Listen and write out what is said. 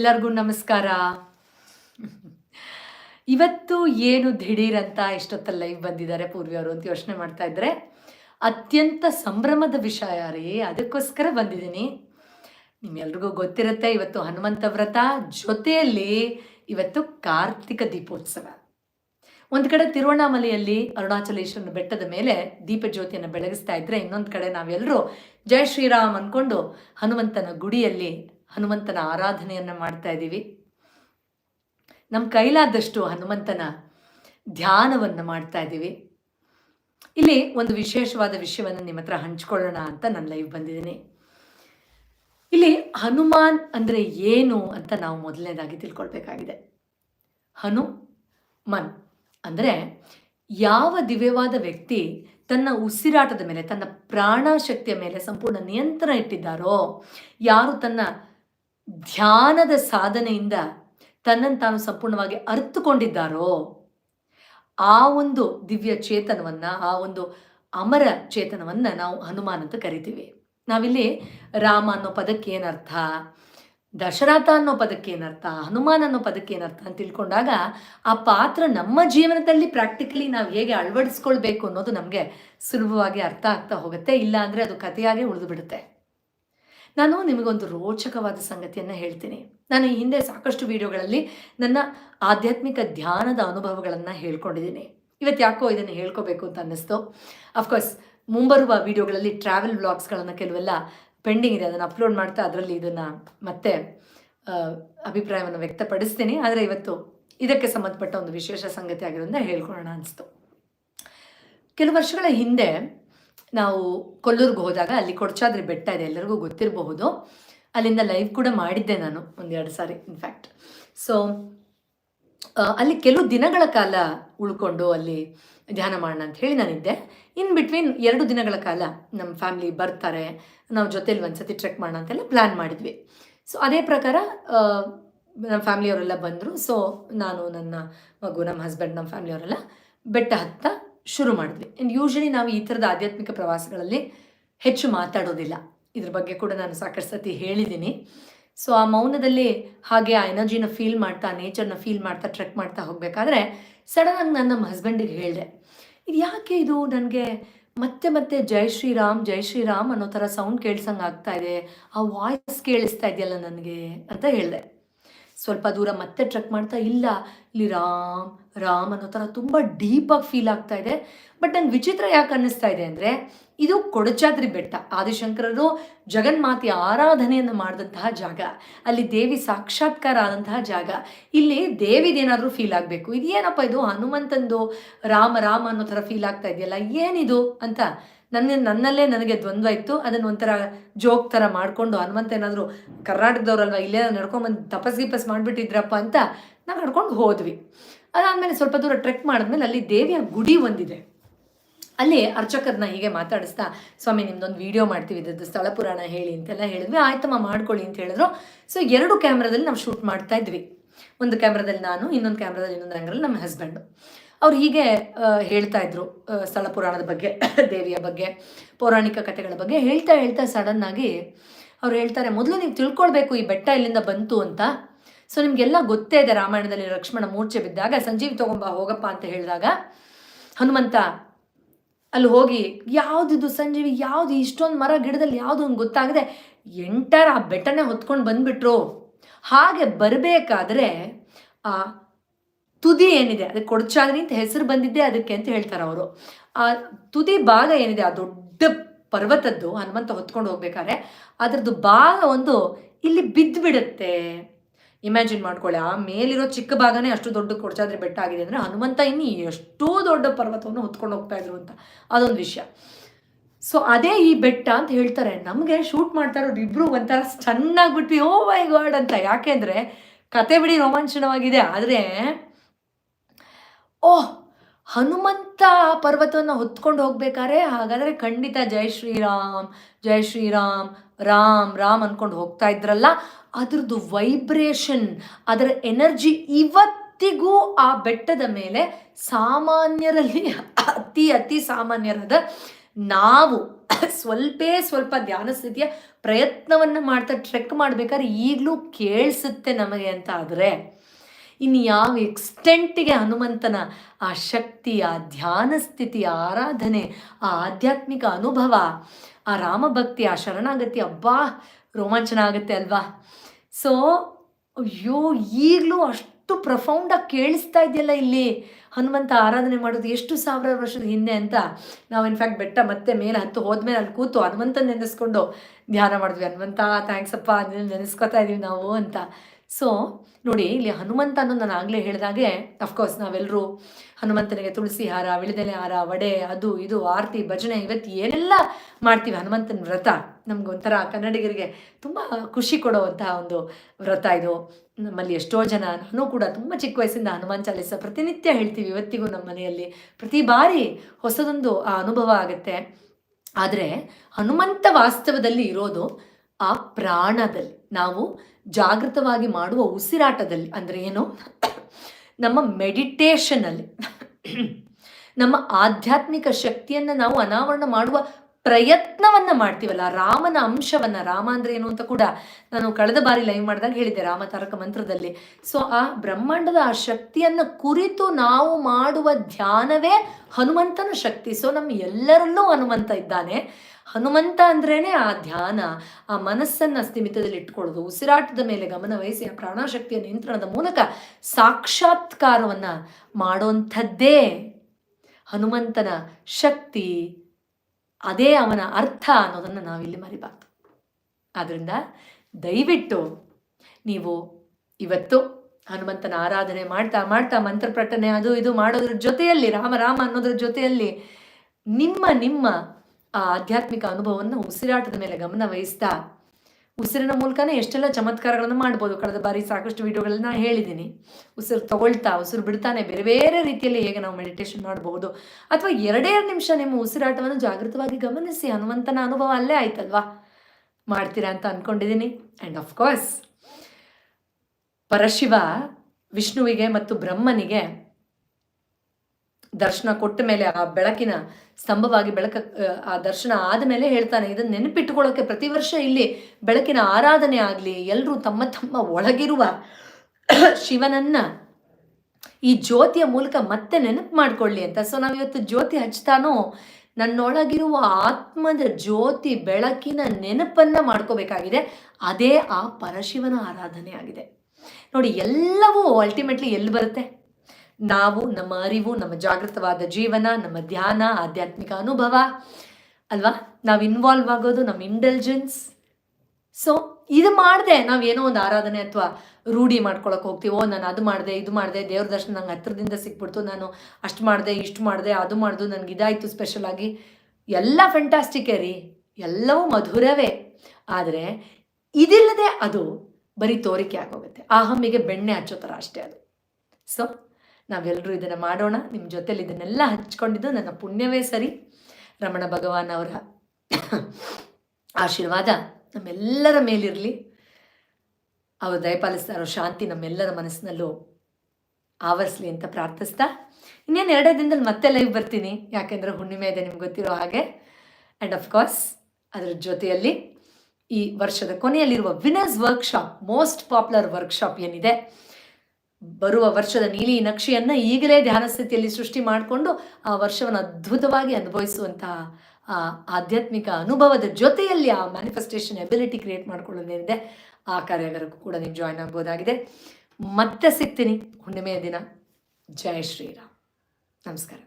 ಎಲ್ಲರಿಗೂ ನಮಸ್ಕಾರ. ಇವತ್ತು ಏನು ದಿಢೀರ್ ಅಂತ ಇಷ್ಟೊತ್ತಲ್ಲಿ ಲೈವ್ ಬಂದಿದ್ದಾರೆ ಪೂರ್ವಿಯವರು ಅಂತ ಯೋಚನೆ ಮಾಡ್ತಾ ಇದ್ರೆ, ಅತ್ಯಂತ ಸಂಭ್ರಮದ ವಿಷಯ ರೀ, ಅದಕ್ಕೋಸ್ಕರ ಬಂದಿದ್ದೀನಿ. ನಿಮ್ಮೆಲ್ರಿಗೂ ಗೊತ್ತಿರುತ್ತೆ, ಇವತ್ತು ಹನುಮಂತ ವ್ರತ ಜೊತೆಯಲ್ಲಿ ಇವತ್ತು ಕಾರ್ತಿಕ ದೀಪೋತ್ಸವ. ಒಂದು ಕಡೆ ತಿರುವಣ್ಣಾಮಲೆಯಲ್ಲಿ ಅರುಣಾಚಲೇಶ್ವರನ ಬೆಟ್ಟದ ಮೇಲೆ ದೀಪ ಜ್ಯೋತಿಯನ್ನು ಬೆಳಗಿಸ್ತಾ ಇದ್ರೆ ಇನ್ನೊಂದು ಕಡೆ ನಾವೆಲ್ಲರೂ ಜಯ ಶ್ರೀರಾಮ್ ಅಂದ್ಕೊಂಡು ಹನುಮಂತನ ಗುಡಿಯಲ್ಲಿ ಹನುಮಂತನ ಆರಾಧನೆಯನ್ನು ಮಾಡ್ತಾ ಇದ್ದೀವಿ. ನಮ್ಮ ಕೈಲಾದಷ್ಟು ಹನುಮಂತನ ಧ್ಯಾನವನ್ನು ಮಾಡ್ತಾ ಇದ್ದೀವಿ. ಇಲ್ಲಿ ಒಂದು ವಿಶೇಷವಾದ ವಿಷಯವನ್ನು ನಿಮ್ಮ ಹತ್ರ ಹಂಚ್ಕೊಳ್ಳೋಣ ಅಂತ ನಾನು ಲೈವ್ ಬಂದಿದ್ದೀನಿ. ಇಲ್ಲಿ ಹನುಮಾನ್ ಅಂದರೆ ಏನು ಅಂತ ನಾವು ಮೊದಲನೇದಾಗಿ ತಿಳ್ಕೊಳ್ಬೇಕಾಗಿದೆ. ಹನು, ಮನ್ ಅಂದರೆ ಯಾವ ದಿವ್ಯವಾದ ವ್ಯಕ್ತಿ ತನ್ನ ಉಸಿರಾಟದ ಮೇಲೆ, ತನ್ನ ಪ್ರಾಣಶಕ್ತಿಯ ಮೇಲೆ ಸಂಪೂರ್ಣ ನಿಯಂತ್ರಣ ಇಟ್ಟಿದ್ದಾರೋ, ಯಾರು ತನ್ನ ಧ್ಯಾನದ ಸಾಧನೆಯಿಂದ ತನ್ನನ್ನು ತಾನು ಸಂಪೂರ್ಣವಾಗಿ ಅರ್ಥಕೊಂಡಿದ್ದಾರೋ ಆ ಒಂದು ದಿವ್ಯ ಚೇತನವನ್ನ, ಆ ಒಂದು ಅಮರ ಚೇತನವನ್ನ ನಾವು ಹನುಮಾನ್ ಅಂತ ಕರಿತೀವಿ. ನಾವಿಲ್ಲಿ ರಾಮ ಅನ್ನೋ ಪದಕ್ಕೆ ಏನರ್ಥ, ದಶರಥ ಅನ್ನೋ ಪದಕ್ಕೆ ಏನರ್ಥ, ಹನುಮಾನ್ ಅನ್ನೋ ಪದಕ್ಕೆ ಏನರ್ಥ ಅಂತ ತಿಳ್ಕೊಂಡಾಗ ಆ ಪಾತ್ರ ನಮ್ಮ ಜೀವನದಲ್ಲಿ ಪ್ರಾಕ್ಟಿಕಲಿ ನಾವು ಹೇಗೆ ಅಳವಡಿಸ್ಕೊಳ್ಬೇಕು ಅನ್ನೋದು ನಮಗೆ ಸುಲಭವಾಗಿ ಅರ್ಥ ಆಗ್ತಾ ಹೋಗುತ್ತೆ. ಇಲ್ಲ ಅಂದರೆ ಅದು ಕಥೆಯಾಗೇ ಉಳಿದು ಬಿಡುತ್ತೆ. ನಾನು ನಿಮಗೊಂದು ರೋಚಕವಾದ ಸಂಗತಿಯನ್ನು ಹೇಳ್ತೀನಿ. ನಾನು ಈ ಹಿಂದೆ ಸಾಕಷ್ಟು ವಿಡಿಯೋಗಳಲ್ಲಿ ನನ್ನ ಆಧ್ಯಾತ್ಮಿಕ ಧ್ಯಾನದ ಅನುಭವಗಳನ್ನು ಹೇಳ್ಕೊಂಡಿದ್ದೀನಿ. ಇವತ್ತು ಯಾಕೋ ಇದನ್ನು ಹೇಳ್ಕೋಬೇಕು ಅಂತ ಅನ್ನಿಸ್ತು. ಅಫ್ಕೋರ್ಸ್ ಮುಂಬರುವ ವಿಡಿಯೋಗಳಲ್ಲಿ ಟ್ರಾವೆಲ್ ವ್ಲಾಗ್ಸ್ಗಳನ್ನು ಕೆಲವೆಲ್ಲ ಪೆಂಡಿಂಗ್ ಇದೆ. ಅದನ್ನು ಅಪ್ಲೋಡ್ ಮಾಡ್ತಾ ಅದರಲ್ಲಿ ಇದನ್ನು ಮತ್ತೆ ಅಭಿಪ್ರಾಯವನ್ನು ವ್ಯಕ್ತಪಡಿಸ್ತೀನಿ. ಆದರೆ ಇವತ್ತು ಇದಕ್ಕೆ ಸಂಬಂಧಪಟ್ಟ ಒಂದು ವಿಶೇಷ ಸಂಗತಿ ಆಗಿರೋದನ್ನ ಹೇಳ್ಕೊಳ್ಳೋಣ ಅನಿಸ್ತು ಕೆಲವು ವರ್ಷಗಳ ಹಿಂದೆ ನಾವು ಕೊಲ್ಲೂರ್ಗೆ ಹೋದಾಗ ಅಲ್ಲಿ ಕೊಡಚಾದ್ರಿ ಬೆಟ್ಟ ಇದೆ, ಎಲ್ಲರಿಗೂ ಗೊತ್ತಿರಬಹುದು. ಅಲ್ಲಿಂದ ಲೈವ್ ಕೂಡ ಮಾಡಿದ್ದೆ ನಾನು ಒಂದೆರಡು ಸಾರಿ ಇನ್ಫ್ಯಾಕ್ಟ್ ಸೊ ಅಲ್ಲಿ ಕೆಲವು ದಿನಗಳ ಕಾಲ ಉಳ್ಕೊಂಡು ಅಲ್ಲಿ ಧ್ಯಾನ ಮಾಡೋಣ ಅಂತ ಹೇಳಿ ನಾನಿದ್ದೆ. ಇನ್ ಬಿಟ್ವೀನ್ ಎರಡು ದಿನಗಳ ಕಾಲ ನಮ್ಮ ಫ್ಯಾಮಿಲಿ ಬರ್ತಾರೆ, ನಾವು ಜೊತೇಲಿ ಒಂದ್ಸತಿ ಟ್ರೆಕ್ ಮಾಡೋಣ ಅಂತೆಲ್ಲ ಪ್ಲ್ಯಾನ್ ಮಾಡಿದ್ವಿ. ಸೊ ಅದೇ ಪ್ರಕಾರ ನಮ್ಮ ಫ್ಯಾಮಿಲಿಯವರೆಲ್ಲ ಬಂದರು. ಸೊ ನಾನು, ನನ್ನ ಮಗು, ನಮ್ಮ ಹಸ್ಬೆಂಡ್ ನಮ್ಮ ಫ್ಯಾಮಿಲಿಯವರೆಲ್ಲ ಬೆಟ್ಟ ಹತ್ತ ಶುರು ಮಾಡಿದ್ವಿ. ಆ್ಯಂಡ್ ಯೂಶಲಿ ನಾವು ಈ ಥರದ ಆಧ್ಯಾತ್ಮಿಕ ಪ್ರವಾಸಗಳಲ್ಲಿ ಹೆಚ್ಚು ಮಾತಾಡೋದಿಲ್ಲ. ಇದ್ರ ಬಗ್ಗೆ ಕೂಡ ನಾನು ಸಾಕಷ್ಟು ಸತಿ ಹೇಳಿದ್ದೀನಿ. ಸೊ ಆ ಮೌನದಲ್ಲಿ ಹಾಗೆ ಆ ಎನರ್ಜಿನ ಫೀಲ್ ಮಾಡ್ತಾ ನೇಚರ್ನ ಫೀಲ್ ಮಾಡ್ತಾ ಟ್ರೆಕ್ ಮಾಡ್ತಾ ಹೋಗಬೇಕಾದ್ರೆ ಆಗಿ ನಾನು ನಮ್ಮ ಹಸ್ಬೆಂಡಿಗೆ ಹೇಳಿದೆ, ಇದು ಯಾಕೆ ಇದು? ನನಗೆ ಮತ್ತೆ ಮತ್ತೆ ಜೈ ಶ್ರೀರಾಮ್ ಜೈ ಶ್ರೀರಾಮ್ ಅನ್ನೋ ಥರ ಸೌಂಡ್ ಕೇಳ್ಸಂಗೆ ಆಗ್ತಾ ಇದೆ. ಆ ವಾಯ್ಸ್ ಕೇಳಿಸ್ತಾ ಇದೆಯಲ್ಲ ನನಗೆ? ಅಂತ ಹೇಳಿದೆ. ಸ್ವಲ್ಪ ದೂರ ಮತ್ತೆ ಟ್ರೆಕ್ ಮಾಡ್ತಾ, ಇಲ್ಲ, ಇಲ್ಲಿ ರಾಮ್ ರಾಮ್ ಅನ್ನೋ ಥರ ತುಂಬ ಡೀಪಾಗಿ ಫೀಲ್ ಆಗ್ತಾ ಇದೆ. ಬಟ್ ನಂಗೆ ವಿಚಿತ್ರ ಯಾಕೆ ಅನ್ನಿಸ್ತಾ ಇದೆ ಅಂದರೆ, ಇದು ಕೊಡಚಾದ್ರಿ ಬೆಟ್ಟ. ಆದಿಶಂಕರರು ಜಗನ್ಮಾತೆಯ ಆರಾಧನೆಯನ್ನು ಮಾಡಿದಂತಹ ಜಾಗ. ಅಲ್ಲಿ ದೇವಿ ಸಾಕ್ಷಾತ್ಕಾರ ಆದಂತಹ ಜಾಗ. ಇಲ್ಲಿ ದೇವಿದೇನಾದರೂ ಫೀಲ್ ಆಗಬೇಕು. ಇದೇನಪ್ಪ ಇದು? ಹನುಮಂತಂದು ರಾಮ ರಾಮ ಅನ್ನೋ ಥರ ಫೀಲ್ ಆಗ್ತಾ ಇದೆಯಲ್ಲ, ಏನಿದು ಅಂತ ನನ್ನ, ನನ್ನಲ್ಲೇ ನನಗೆ ದ್ವಂದ್ವ ಇತ್ತು. ಅದನ್ನು ಒಂಥರ ಜೋಕ್ ಥರ ಮಾಡಿಕೊಂಡು ಹನುಮಂತ ಏನಾದರೂ ಕರ್ನಾಟಕದವ್ರಲ್ವ ಇಲ್ಲೇ ನಡ್ಕೊಂಬಂದು ತಪಸ್ ಗಿಪಸ್ ಮಾಡಿಬಿಟ್ಟಿದ್ರಪ್ಪ ಅಂತ ನಾವು ನಡ್ಕೊಂಡು ಹೋದ್ವಿ. ಅದಾದಮೇಲೆ ಸ್ವಲ್ಪ ದೂರ ಟ್ರೆಕ್ ಮಾಡಿದ್ಮೇಲೆ ಅಲ್ಲಿ ದೇವಿಯ ಗುಡಿ ಒಂದಿದೆ. ಅಲ್ಲಿ ಅರ್ಚಕರನ್ನ ಹೀಗೆ ಮಾತಾಡಿಸ್ತಾ, ಸ್ವಾಮಿ, ನಿಮ್ದೊಂದು ವಿಡಿಯೋ ಮಾಡ್ತೀವಿ ಇದ್ದದ್ದು ಸ್ಥಳ ಪುರಾಣ ಹೇಳಿ, ಅಂತೆಲ್ಲ ಹೇಳಿದ್ವಿ. ಆಯ್ತಮ್ಮ, ಮಾಡ್ಕೊಳ್ಳಿ, ಅಂತ ಹೇಳಿದ್ರು. ಸೊ ಎರಡು ಕ್ಯಾಮ್ರಾದಲ್ಲಿ ನಾವು ಶೂಟ್ ಮಾಡ್ತಾ ಇದ್ವಿ. ಒಂದು ಕ್ಯಾಮ್ರಾದಲ್ಲಿ ನಾನು, ಇನ್ನೊಂದು ಕ್ಯಾಮ್ರಾದಲ್ಲಿ ಇನ್ನೊಂದು ಆ್ಯಂಗಲ್ ನಮ್ಮ ಹಸ್ಬೆಂಡು ಅವ್ರು ಹೀಗೆ ಹೇಳ್ತಾ ಇದ್ರು ಸ್ಥಳ ಪುರಾಣದ ಬಗ್ಗೆ, ದೇವಿಯ ಬಗ್ಗೆ, ಪೌರಾಣಿಕ ಕಥೆಗಳ ಬಗ್ಗೆ. ಹೇಳ್ತಾ ಹೇಳ್ತಾ ಸಡನ್ನಾಗಿ ಅವ್ರು ಹೇಳ್ತಾರೆ, ಮೊದಲು ನೀವು ತಿಳ್ಕೊಳ್ಬೇಕು, ಈ ಬೆಟ್ಟ ಇಲ್ಲಿಂದ ಬಂತು ಅಂತ. ಸೊ ನಿಮಗೆಲ್ಲ ಗೊತ್ತೇ ಇದೆ ರಾಮಾಯಣದಲ್ಲಿ ಲಕ್ಷ್ಮಣ ಮೂರ್ಛೆ ಬಿದ್ದಾಗ, ಸಂಜೀವಿ ತಗೊಂಬ, ಹೋಗಪ್ಪ ಅಂತ ಹೇಳಿದಾಗ, ಹನುಮಂತ ಅಲ್ಲಿ ಹೋಗಿ, ಯಾವುದಿದು ಸಂಜೀವಿ, ಯಾವುದು ಇಷ್ಟೊಂದು ಮರ ಗಿಡದಲ್ಲಿ ಯಾವುದು ಒಂದು ಗೊತ್ತಾಗದೆ ಎಂಟರ ಆ ಬೆಟ್ಟನೇ ಹೊತ್ಕೊಂಡು ಬಂದ್ಬಿಟ್ರು. ಹಾಗೆ ಬರಬೇಕಾದ್ರೆ, ಆ, ತುದಿ ಏನಿದೆ ಅದಕ್ಕೆ ಕೊಡಚಾದ್ರಿ ಅಂತ ಹೆಸರು ಬಂದಿದ್ದೆ ಅದಕ್ಕೆ ಅಂತ ಹೇಳ್ತಾರೆ ಅವರು. ಆ, ತುದಿ ಭಾಗ ಏನಿದೆ, ಆ ದೊಡ್ಡ ಪರ್ವತದ್ದು, ಹನುಮಂತ ಹೊತ್ಕೊಂಡು ಹೋಗ್ಬೇಕಾದ್ರೆ, ಅದರದ್ದು ಭಾಗ ಒಂದು ಇಲ್ಲಿ ಬಿದ್ದು ಬಿಡುತ್ತೆ ಇಮ್ಯಾಜಿನ್ ಮಾಡ್ಕೊಳ್ಳಿ ಆ ಮೇಲಿರೋ ಚಿಕ್ಕ ಭಾಗನೇ ಅಷ್ಟು ದೊಡ್ಡ ಕೊಡ್ಚಾದ್ರಿ ಬೆಟ್ಟ ಆಗಿದೆ ಅಂದರೆ ಹನುಮಂತ ಇನ್ನು ಎಷ್ಟೋ ದೊಡ್ಡ ಪರ್ವತವನ್ನು ಹೊತ್ಕೊಂಡು ಹೋಗ್ತಾ ಇದ್ರು ಅಂತ. ಅದೊಂದು ವಿಷಯ. ಸೊ ಅದೇ ಈ ಬೆಟ್ಟ ಅಂತ ಹೇಳ್ತಾರೆ. ನಮಗೆ ಶೂಟ್ ಮಾಡ್ತಾ ಇರೋರು ಇಬ್ರು ಒಂಥರ ಚೆನ್ನಾಗ್ಬಿಟ್ವಿ. ಓ ಮೈ ಗಾಡ್ ಅಂತ. ಯಾಕೆಂದ್ರೆ ಕತೆ ಬಿಡಿ ರೋಮಾಂಚನವಾಗಿದೆ. ಆದರೆ, ಓಹ್, ಹನುಮಂತ ಪರ್ವತವನ್ನು ಹೊತ್ಕೊಂಡು ಹೋಗ್ಬೇಕಾದ್ರೆ ಹಾಗಾದರೆ ಖಂಡಿತ ಜೈ ಶ್ರೀರಾಮ್ ಜೈ ಶ್ರೀರಾಮ್ ರಾಮ್ ರಾಮ್ ಅಂದ್ಕೊಂಡು ಹೋಗ್ತಾ ಇದ್ರಲ್ಲ, ಅದರದ್ದು ವೈಬ್ರೇಷನ್ ಅದರ ಎನರ್ಜಿ ಇವತ್ತಿಗೂ ಆ ಬೆಟ್ಟದ ಮೇಲೆ ಸಾಮಾನ್ಯರಲ್ಲಿ ಅತಿ ಅತಿ ಸಾಮಾನ್ಯರಾದ ನಾವು ಸ್ವಲ್ಪೇ ಸ್ವಲ್ಪ ಧ್ಯಾನ ಸ್ಥಿತಿಯ ಪ್ರಯತ್ನವನ್ನು ಮಾಡ್ತಾ ಟ್ರೆಕ್ ಮಾಡ್ಬೇಕಾದ್ರೆ ಈಗಲೂ ಕೇಳಿಸುತ್ತೆ ನಮಗೆ ಅಂತ ಆದರೆ. ಇನ್ನು ಯಾವ ಎಕ್ಸ್ಟೆಂಟಿಗೆ ಹನುಮಂತನ ಆ ಶಕ್ತಿ ಆ ಧ್ಯಾನ ಸ್ಥಿತಿ ಆರಾಧನೆ, ಆ ಆಧ್ಯಾತ್ಮಿಕ ಅನುಭವ, ಆ ರಾಮಭಕ್ತಿ, ಆ ಶರಣಾಗತಿ, ಅಬ್ಬಾ, ರೋಮಾಂಚನ ಆಗುತ್ತೆ ಅಲ್ವಾ? ಸೊ ಅಯ್ಯೋ, ಈಗಲೂ ಅಷ್ಟು ಪ್ರಫೌಂಡಾಗಿ ಕೇಳಿಸ್ತಾ ಇದೆಯಲ್ಲ ಇಲ್ಲಿ. ಹನುಮಂತ ಆರಾಧನೆ ಮಾಡೋದು ಎಷ್ಟು ಸಾವಿರ ವರ್ಷದ ಹಿಂದೆ ಅಂತ ನಾವು ಇನ್ಫ್ಯಾಕ್ಟ್ ಬೆಟ್ಟ ಮತ್ತೆ ಮೇಲೆ ಹತ್ತು ಹೋದ್ಮೇಲೆ ಅಲ್ಲಿ ಕೂತು ಹನುಮಂತನ ನೆನೆಸ್ಕೊಂಡು ಧ್ಯಾನ ಮಾಡಿದ್ವಿ. ಹನುಮಂತ ಥ್ಯಾಂಕ್ಸ್ ಅಪ್ಪ ನೆನೆಸ್ಕೊತಾ ಇದೀವಿ ನಾವು ಅಂತ. ಸೊ ನೋಡಿ, ಇಲ್ಲಿ ಹನುಮಂತ ಅನ್ನೋದು ನಾನು ಆಗಲೇ ಹೇಳಿದಾಗೆ ಅಫ್ಕೋರ್ಸ್ ನಾವೆಲ್ಲರೂ ಹನುಮಂತನಿಗೆ ತುಳಸಿ ಹಾರ ವಿಳಿದೆಲೆ ಹಾರ, ವಡೆ, ಅದು, ಇದು, ಆರತಿ, ಭಜನೆ, ಇವತ್ತು ಏನೆಲ್ಲ ಮಾಡ್ತೀವಿ ಹನುಮಂತನ ವ್ರತ. ನಮಗೊಂಥರ ಕನ್ನಡಿಗರಿಗೆ ತುಂಬ ಖುಷಿ ಕೊಡುವಂತಹ ಒಂದು ವ್ರತ ಇದು. ನಮ್ಮಲ್ಲಿ ಎಷ್ಟೋ ಜನ, ನಾನು ಕೂಡ ತುಂಬ ಚಿಕ್ಕ ವಯಸ್ಸಿಂದ ಹನುಮಾನ್ ಚಾಲಿಸ ಪ್ರತಿನಿತ್ಯ ಹೇಳ್ತೀವಿ ಇವತ್ತಿಗೂ ನಮ್ಮ ಮನೆಯಲ್ಲಿ. ಪ್ರತಿ ಬಾರಿ ಹೊಸದೊಂದು ಆ ಅನುಭವ ಆಗುತ್ತೆ. ಆದರೆ ಹನುಮಂತ ವಾಸ್ತವದಲ್ಲಿ ಇರೋದು ಆ ಪ್ರಾಣದಲ್ಲಿ ನಾವು ಜಾಗೃತವಾಗಿ ಮಾಡುವ ಉಸಿರಾಟದಲ್ಲಿ ಅಂದರೆ ಏನು? ನಮ್ಮ ಮೆಡಿಟೇಷನಲ್ಲಿ. ನಮ್ಮ ಆಧ್ಯಾತ್ಮಿಕ ಶಕ್ತಿಯನ್ನು ನಾವು ಅನಾವರಣ ಮಾಡುವ ಪ್ರಯತ್ನವನ್ನ ಮಾಡ್ತೀವಲ್ಲ, ರಾಮನ ಅಂಶವನ್ನ. ರಾಮ ಅಂದ್ರೆ ಏನು ಅಂತ ಕೂಡ ನಾನು ಕಳೆದ ಬಾರಿ ಲೈವ್ ಮಾಡಿದಾಗ ಹೇಳಿದ್ದೆ, ರಾಮ ತಾರಕ ಮಂತ್ರದಲ್ಲಿ. ಸೊ ಆ ಬ್ರಹ್ಮಾಂಡದ ಆ ಶಕ್ತಿಯನ್ನ ಕುರಿತು ನಾವು ಮಾಡುವ ಧ್ಯಾನವೇ ಹನುಮಂತನ ಶಕ್ತಿ. ಸೊ ನಮ್ಮ ಎಲ್ಲರಲ್ಲೂ ಹನುಮಂತ ಇದ್ದಾನೆ. ಹನುಮಂತ ಅಂದ್ರೇನೆ ಆ ಧ್ಯಾನ, ಆ ಮನಸ್ಸನ್ನ ಸ್ಥಿಮಿತದಲ್ಲಿ ಇಟ್ಕೊಳ್ಳೋದು ಉಸಿರಾಟದ ಮೇಲೆ ಗಮನ ವಹಿಸಿ ಆ ಪ್ರಾಣಶಕ್ತಿಯ ನಿಯಂತ್ರಣದ ಮೂಲಕ ಸಾಕ್ಷಾತ್ಕಾರವನ್ನ ಮಾಡುವಂಥದ್ದೇ ಹನುಮಂತನ ಶಕ್ತಿ. ಅದೇ ಅವನ ಅರ್ಥ ಅನ್ನೋದನ್ನು ನಾವಿಲ್ಲಿ ಮರಿಬಾರ್ದು. ಆದ್ದರಿಂದ ದಯವಿಟ್ಟು ನೀವು ಇವತ್ತು ಹನುಮಂತನ ಆರಾಧನೆ ಮಾಡ್ತಾ ಮಾಡ್ತಾ ಮಂತ್ರಪ್ರಟನೆ ಅದು ಇದು ಮಾಡೋದ್ರ ಜೊತೆಯಲ್ಲಿ, ರಾಮ ರಾಮ ಅನ್ನೋದ್ರ ಜೊತೆಯಲ್ಲಿ ನಿಮ್ಮ ನಿಮ್ಮ ಆ ಆಧ್ಯಾತ್ಮಿಕ ಅನುಭವವನ್ನು ಉಸಿರಾಟದ ಮೇಲೆ ಗಮನ ವಹಿಸ್ತಾ, ಉಸಿರಿನ ಮೂಲಕನೇ ಎಷ್ಟೆಲ್ಲ ಚಮತ್ಕಾರಗಳನ್ನು ಮಾಡ್ಬೋದು. ಕಳೆದ ಬಾರಿ ಸಾಕಷ್ಟು ವಿಡಿಯೋಗಳನ್ನ ಹೇಳಿದ್ದೀನಿ. ಉಸಿರು ತಗೊಳ್ತಾ, ಉಸಿರು ಬಿಡ್ತಾನೆ, ಬೇರೆ ಬೇರೆ ರೀತಿಯಲ್ಲಿ ಹೇಗೆ ನಾವು ಮೆಡಿಟೇಷನ್ ಮಾಡಬಹುದು ಅಥವಾ ಎರಡೇ ನಿಮಿಷ ನಿಮ್ಮ ಉಸಿರಾಟವನ್ನು ಜಾಗೃತವಾಗಿ ಗಮನಿಸಿ, ಹನುಮಂತನ ಅನುಭವ ಅಲ್ಲೇ ಆಯ್ತಲ್ವಾ? ಮಾಡ್ತೀರಾ ಅಂತ ಅಂದ್ಕೊಂಡಿದ್ದೀನಿ ಆ್ಯಂಡ್ ಆಫ್ಕೋರ್ಸ್ ಪರಶಿವ, ವಿಷ್ಣುವಿಗೆ ಮತ್ತು ಬ್ರಹ್ಮನಿಗೆ ದರ್ಶನ ಕೊಟ್ಟ ಮೇಲೆ ಆ ಬೆಳಕಿನ ಸ್ತಂಭವಾಗಿ ಬೆಳಕ, ಆ ದರ್ಶನ ಆದ ಮೇಲೆ ಹೇಳ್ತಾನೆ, ಇದನ್ನು ನೆನಪಿಟ್ಟುಕೊಳ್ಳೋಕೆ ಪ್ರತಿ ವರ್ಷ ಇಲ್ಲಿ ಬೆಳಕಿನ ಆರಾಧನೆ ಆಗಲಿ ಎಲ್ಲರೂ ತಮ್ಮ ತಮ್ಮ ಒಳಗಿರುವ ಶಿವನನ್ನ ಈ ಜ್ಯೋತಿಯ ಮೂಲಕ ಮತ್ತೆ ನೆನಪು ಮಾಡ್ಕೊಳ್ಳಿ ಅಂತ. ಸೊ ನಾವಿವತ್ತು ಜ್ಯೋತಿ ಹಚ್ತಾನೋ, ನನ್ನೊಳಗಿರುವ ಆತ್ಮದ ಜ್ಯೋತಿ ಬೆಳಕಿನ ನೆನಪನ್ನ ಮಾಡ್ಕೋಬೇಕಾಗಿದೆ. ಅದೇ ಆ ಪರಶಿವನ ಆರಾಧನೆ ಆಗಿದೆ. ನೋಡಿ, ಎಲ್ಲವೂ ಅಲ್ಟಿಮೇಟ್ಲಿ ಎಲ್ಲಿ ಬರುತ್ತೆ? ನಾವು ನಮ್ಮ ಅರಿವು, ನಮ್ಮ ಜಾಗೃತವಾದ ಜೀವನ, ನಮ್ಮ ಧ್ಯಾನ, ಆಧ್ಯಾತ್ಮಿಕ ಅನುಭವ, ಅಲ್ವಾ? ನಾವು ಇನ್ವಾಲ್ವ್ ಆಗೋದು ನಮ್ಮ ಇಂಟೆಲಿಜೆನ್ಸ್ ಸೊ ಇದು ಮಾಡಿದೆ ನಾವೇನೋ ಒಂದು ಆರಾಧನೆ ಅಥವಾ ರೂಢಿ ಮಾಡ್ಕೊಳಕ್ಕೆ ಹೋಗ್ತೀವೋ, ನಾನು ಅದು ಮಾಡಿದೆ, ಇದು ಮಾಡಿದೆ, ದೇವ್ರ ದರ್ಶನ ನಂಗೆ ಹತ್ರದಿಂದ ಸಿಕ್ಬಿಡ್ತು, ನಾನು ಅಷ್ಟು ಮಾಡಿದೆ, ಇಷ್ಟು ಮಾಡಿದೆ, ಅದು ಮಾಡ್ದು ನನಗೆ ಇದಾಯಿತು ಸ್ಪೆಷಲ್ ಆಗಿ. ಎಲ್ಲ ಫೆಂಟಾಸ್ಟಿಕೇ ರೀ, ಎಲ್ಲವೂ ಮಧುರವೇ. ಆದರೆ ಇದಿಲ್ಲದೆ ಅದು ಬರೀ ತೋರಿಕೆ ಆಗೋಗುತ್ತೆ. ಆ ಹಮ್ಮಿಗೆ ಬೆಣ್ಣೆ ಹಚ್ಚೋ ಥರ ಅಷ್ಟೇ ಅದು. ಸೊ ನಾವೆಲ್ಲರೂ ಇದನ್ನು ಮಾಡೋಣ. ನಿಮ್ಮ ಜೊತೆಲಿ ಇದನ್ನೆಲ್ಲ ಹಚ್ಕೊಂಡಿದ್ದು ನನ್ನ ಪುಣ್ಯವೇ ಸರಿ. ರಮಣ ಭಗವಾನ್ ಅವರ ಆಶೀರ್ವಾದ ನಮ್ಮೆಲ್ಲರ ಮೇಲಿರಲಿ. ಅವರು ದಯಪಾಲಿಸ್ತಾ ಇರೋ ಶಾಂತಿ ನಮ್ಮೆಲ್ಲರ ಮನಸ್ಸಿನಲ್ಲೂ ಆವರಿಸಲಿ ಅಂತ ಪ್ರಾರ್ಥಿಸ್ತಾ, ಇನ್ನೇನು ಎರಡೇ ದಿನದಲ್ಲಿ ಮತ್ತೆ ಲೈವ್ ಬರ್ತೀನಿ. ಯಾಕೆಂದರೆ ಹುಣ್ಣಿಮೆ ಇದೆ ನಿಮ್ಗೆ ಗೊತ್ತಿರೋ ಹಾಗೆ. ಆ್ಯಂಡ್ ಅಫ್ಕೋರ್ಸ್ ಅದರ ಜೊತೆಯಲ್ಲಿ ಈ ವರ್ಷದ ಕೊನೆಯಲ್ಲಿರುವ winners workshop most popular workshop ಏನಿದೆ? ಬರುವ ವರ್ಷದ ನೀಲಿ ನಕ್ಷೆಯನ್ನು ಈಗಲೇ ಧ್ಯಾನ ಸ್ಥಿತಿಯಲ್ಲಿ ಸೃಷ್ಟಿ ಮಾಡಿಕೊಂಡು ಆ ವರ್ಷವನ್ನು ಅದ್ಭುತವಾಗಿ ಅನುಭವಿಸುವಂತಹ ಆ ಆಧ್ಯಾತ್ಮಿಕ ಅನುಭವದ ಜೊತೆಯಲ್ಲಿ ಆ ಮ್ಯಾನಿಫೆಸ್ಟೇಷನ್ ಎಬಿಲಿಟಿ ಕ್ರಿಯೇಟ್ ಮಾಡ್ಕೊಳ್ಳೋದೇನಿದೆ, ಆ ಕಾರ್ಯಾಗಾರಕ್ಕೂ ಕೂಡ ನೀವು ಜಾಯ್ನ್ ಆಗ್ಬೋದಾಗಿದೆ. ಮತ್ತೆ ಸಿಗ್ತೀನಿ ಹುಣ್ಣಿಮೆಯ ದಿನ. ಜಯ ಶ್ರೀರಾಮ್. ನಮಸ್ಕಾರ.